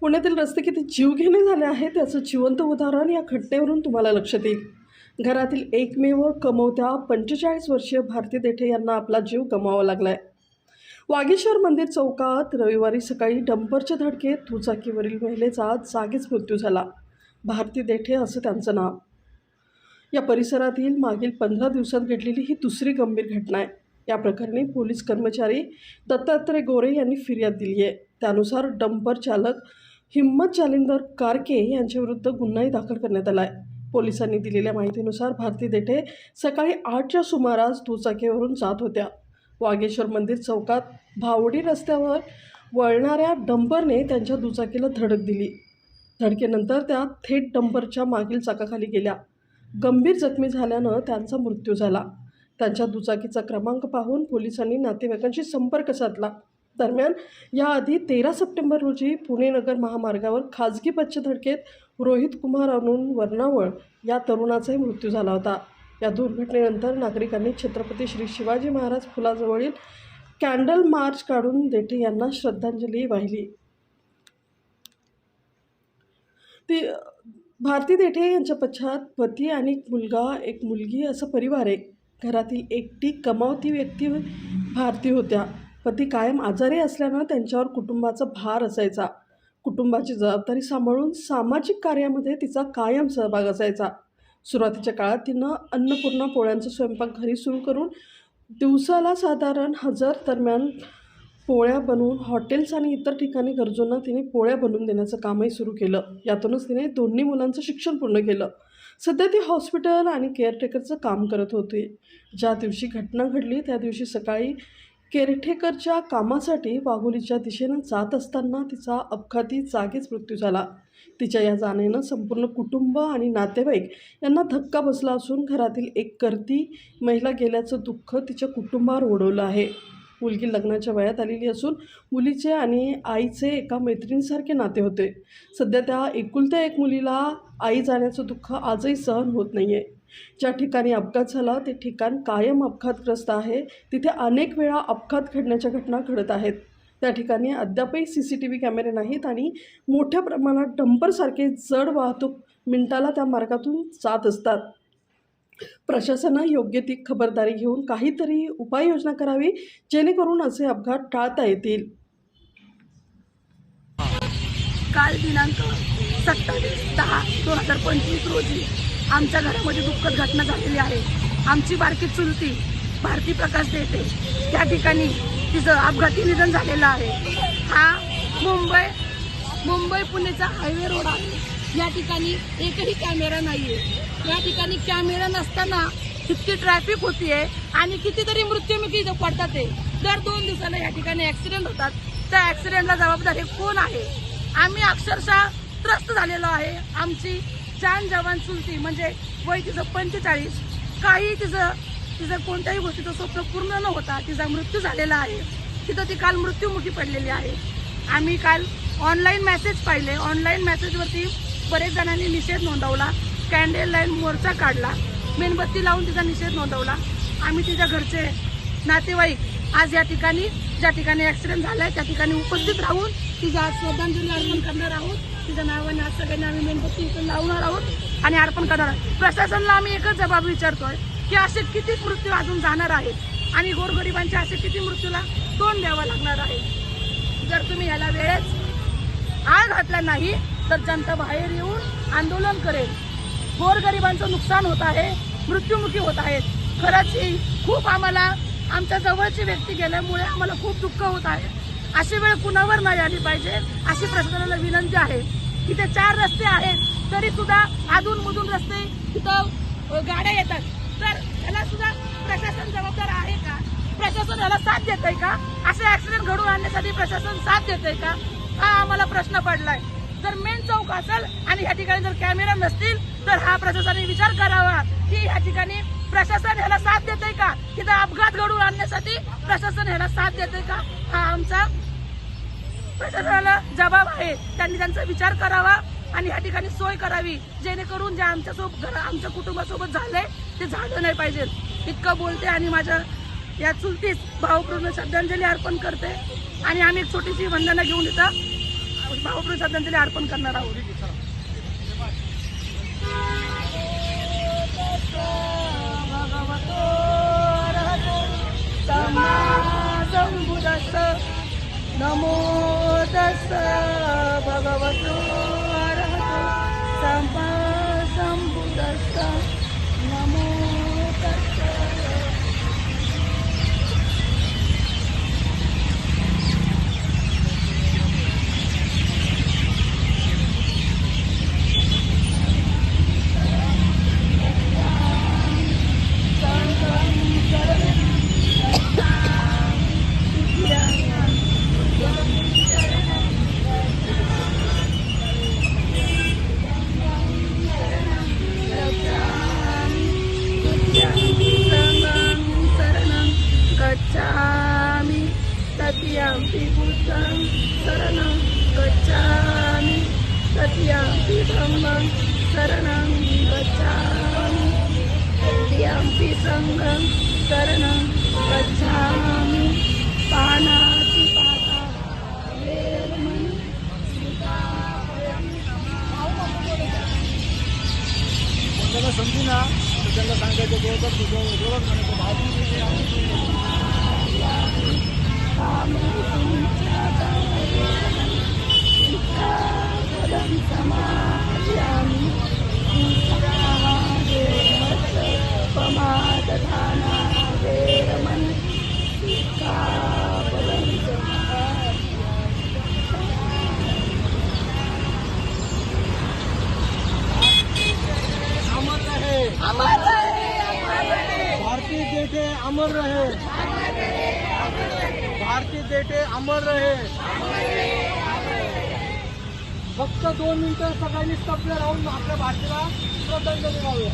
पुण्यातील रस्ते किती जीवघेणे झाले आहेत त्याचं जिवंत उदाहरण या घटनेवरून तुम्हाला लक्षात येईल. घरातील एकमेव कमवत्या पंचेचाळीस वर्षीय भारती देठे यांना आपला जीव गमावा आहे वागेश्वर मंदिर चौकात रविवारी सकाळी डंपरच्या धडकेत दुचाकीवरील महिलेचा जागीच मृत्यू झाला. भारती देठे असं त्यांचं नाव. या परिसरातील मागील पंधरा दिवसात घडलेली ही दुसरी गंभीर घटना आहे. या प्रकरणी पोलीस कर्मचारी दत्तात्रय गोरे यांनी फिर्याद दिली आहे त्यानुसार डंपर चालक हिम्मत जालिंदर कारके यांच्याविरुद्ध गुन्हाही दाखल करण्यात आला आहे. पोलिसांनी दिलेल्या माहितीनुसार भारती देठे सकाळी आठच्या सुमारास दुचाकीवरून जात होत्या. वागेश्वर मंदिर चौकात भावडी रस्त्यावर वळणाऱ्या डंपरने त्यांच्या दुचाकीला धडक दिली. धडकेनंतर त्या थेट डंपरच्या मागील चाकाखाली गेल्या. गंभीर जखमी झाल्यानं त्यांचा मृत्यू झाला. त्यांच्या दुचाकीचा क्रमांक पाहून पोलिसांनी नातेवाईकांशी संपर्क साधला. दरम्यान याआधी तेरा सप्टेंबर रोजी पुणे नगर महामार्गावर खाजगी पच्छधडकेत धडकेत रोहित कुमार अनुन वर्णावळ या तरुणाचाही मृत्यू झाला होता. या दुर्घटनेनंतर नागरिकांनी छत्रपती श्री शिवाजी महाराज पुलाजवळील कॅन्डल मार्च काढून देठे यांना श्रद्धांजली वाहिली. ती भारती देठे यांच्या पश्चात पती आणि एक मुलगा एक मुलगी असा परिवार आहे. घरातील एकटी कमावती व्यक्ती भारती होत्या. पती कायम आजारी असल्यानं त्यांच्यावर कुटुंबाचा भार असायचा. कुटुंबाची जबाबदारी सांभाळून सामाजिक कार्यामध्ये तिचा कायम सहभाग असायचा. सुरुवातीच्या काळात तिनं अन्नपूर्णा पोळ्यांचा स्वयंपाक घरी सुरू करून दिवसाला साधारण हजार दरम्यान पोळ्या बनवून हॉटेल्स आणि इतर ठिकाणी गरजूंना तिने पोळ्या बनवून देण्याचं कामही सुरू केलं. यातूनच तिने दोन्ही मुलांचं शिक्षण पूर्ण केलं. सध्या ती हॉस्पिटल आणि केअरटेकरचं काम करत होती. ज्या दिवशी घटना घडली त्या दिवशी सकाळी केअरटेकरच्या कामासाठी वाघोलीच्या दिशेनं जात असताना तिचा अपघाती जागीच मृत्यू झाला. तिच्या या जाण्यानं संपूर्ण कुटुंब आणि नातेवाईक यांना धक्का बसला असून घरातील एक करती महिला गेल्याचं दुःख तिच्या कुटुंबावर ओढवलं आहे. मुलगी लग्नाच्या वयात आलेली असून मुलीचे आणि आईचे एका मैत्रिणीसारखे नाते होते. सध्या त्या एकुलत्या एक मुलीला आई जाण्याचं दुःख आजही सहन होत नाही आहे ज्या ठिकाणी अपघात झाला ते ठिकाण कायम अपघातग्रस्त आहे. तिथे अनेक वेळा अपघात घडण्याच्या घटना घडत आहेत. त्या ठिकाणी अद्यापही सी सी टी व्ही कॅमेरे नाहीत आणि मोठ्या प्रमाणात डंपरसारखे जड वाहतूक मिनिटाला त्या मार्गातून जात असतात. प्रशासनानं योग्य ती खबरदारी घेऊन काहीतरी उपाययोजना करावी जेणेकरून असे अपघात टाळता येतील. काल दिनांक सत्तावीस दहा दोन हजार पंचवीस रोजी आमच्या घरामध्ये दुःखद घटना झालेली आहे. आमची बारकी चुलती भारती प्रकाश देते. त्या ठिकाणी तिचं अपघाती निधन झालेलं आहे. हा मुंबई मुंबई पुणेचा हायवे रोड आहे. या ठिकाणी एकही कॅमेरा नाही आहे या ठिकाणी कॅमेरा नसताना इतकी ट्रॅफिक होतीये आणि कितीतरी मृत्युमुखी पडतात ते. दर दोन दिवसाला या ठिकाणी ऍक्सिडेंट होतात. त्या ऍक्सिडेंटला जबाबदार हे कोण आहे? आम्ही अक्षरशः त्रस्त झालेलो आहे. आमची जान जवान चुलती म्हणजे वय तिचं पंचेचाळीस. काही तिचं तिचं कोणत्याही गोष्टीचं स्वप्न पूर्ण न होता तिचा मृत्यू झालेला आहे. तिथं ती काल मृत्यूमुखी पडलेली आहे. आम्ही काल ऑनलाईन मेसेज पाहिले. ऑनलाईन मेसेजवरती बरेच जणांनी निषेध नोंदवला. कॅन्डल लाईन मोर्चा काढला. मेणबत्ती लावून तिचा निषेध नोंदवला. आम्ही तिच्या घरचे नातेवाईक आज या ठिकाणी ज्या ठिकाणी ॲक्सिडेंट झाला आहे त्या ठिकाणी उपस्थित राहून तिचा आज श्रद्धांजली अर्पण करणार आहोत. तिच्या आणि आज सगळ्यांनी आम्ही मेणबत्ती इथून लावणार आहोत. आणि अर्पण करणार आहोत. प्रशासनाला आम्ही एकच जबाब विचारतोय की असे किती मृत्यू अजून जाणार आहेत? आणि गोरगरिबांचे असे किती मृत्यूला तोंड द्यावं लागणार आहे? जर तुम्ही याला वेळेत आळ घातला नाही तर जनता बाहेर येऊन आंदोलन करेल. गोरगरिबांचं नुकसान होत आहे मृत्युमुखी होत आहेत. खरंच ही खूप आम्हाला आमच्या जवळची व्यक्ती गेल्यामुळे आम्हाला खूप दुःख होत आहे. अशी वेळ कुणावर नाही आली पाहिजे अशी प्रशासनाला विनंती आहे. इथे चार रस्ते आहेत. तरी सुद्धा अजून मधून रस्ते तिथं गाड्या येतात. तर याला सुद्धा प्रशासन जबाबदार आहे का? प्रशासन याला साथ देत आहे का? असे ऍक्सिडेंट घडून आणण्यासाठी प्रशासन साथ देत आहे का? हा आम्हाला प्रश्न पडलाय. जर मेन चौक असेल आणि या ठिकाणी जर कॅमेरा नसतील तर हा प्रशासनाने विचार करावा. की या ठिकाणी प्रशासन ह्याला साथ देत आहे का? तिथं अपघात घडून आणण्यासाठी प्रशासन ह्याला साथ देत आहे का? हा आमचा प्रशासनाला जबाब आहे. त्यांनी त्यांचा विचार करावा आणि या ठिकाणी सोय करावी. जेणेकरून जे आमच्यासोबत घरा- आमच्या कुटुंबासोबत झालंय ते झालं नाही पाहिजे. इतकं बोलते आणि माझ्या या चुलतीस भावपूर्ण श्रद्धांजली अर्पण करते. आणि आम्ही एक छोटीशी वंदना घेऊन इथं भावपूर्ण श्रद्धांजली अर्पण करणार आहोत. भगवतो नमो तस्स भगवतो अरहतो सम्मा तत्यंपि धम्मं शरणं गच्छामि तत्यंपि सङ्गं शरणं गच्छामि पानाति पाता वेरमणि त्यांना समजू ना तर त्यांना सांगायचं बरोबर तुझं बरोबर म्हणायचं भाजी पदं समायामि पमादधाना अमर रहे भारतीय बेटे अमर रहे। भारतीय बेटे अमर रहे। फक्त दोन मिनिटं सगळ्यांनी स्तब्ध राहून आपल्या भाषेला श्रद्धांजली वाहूया.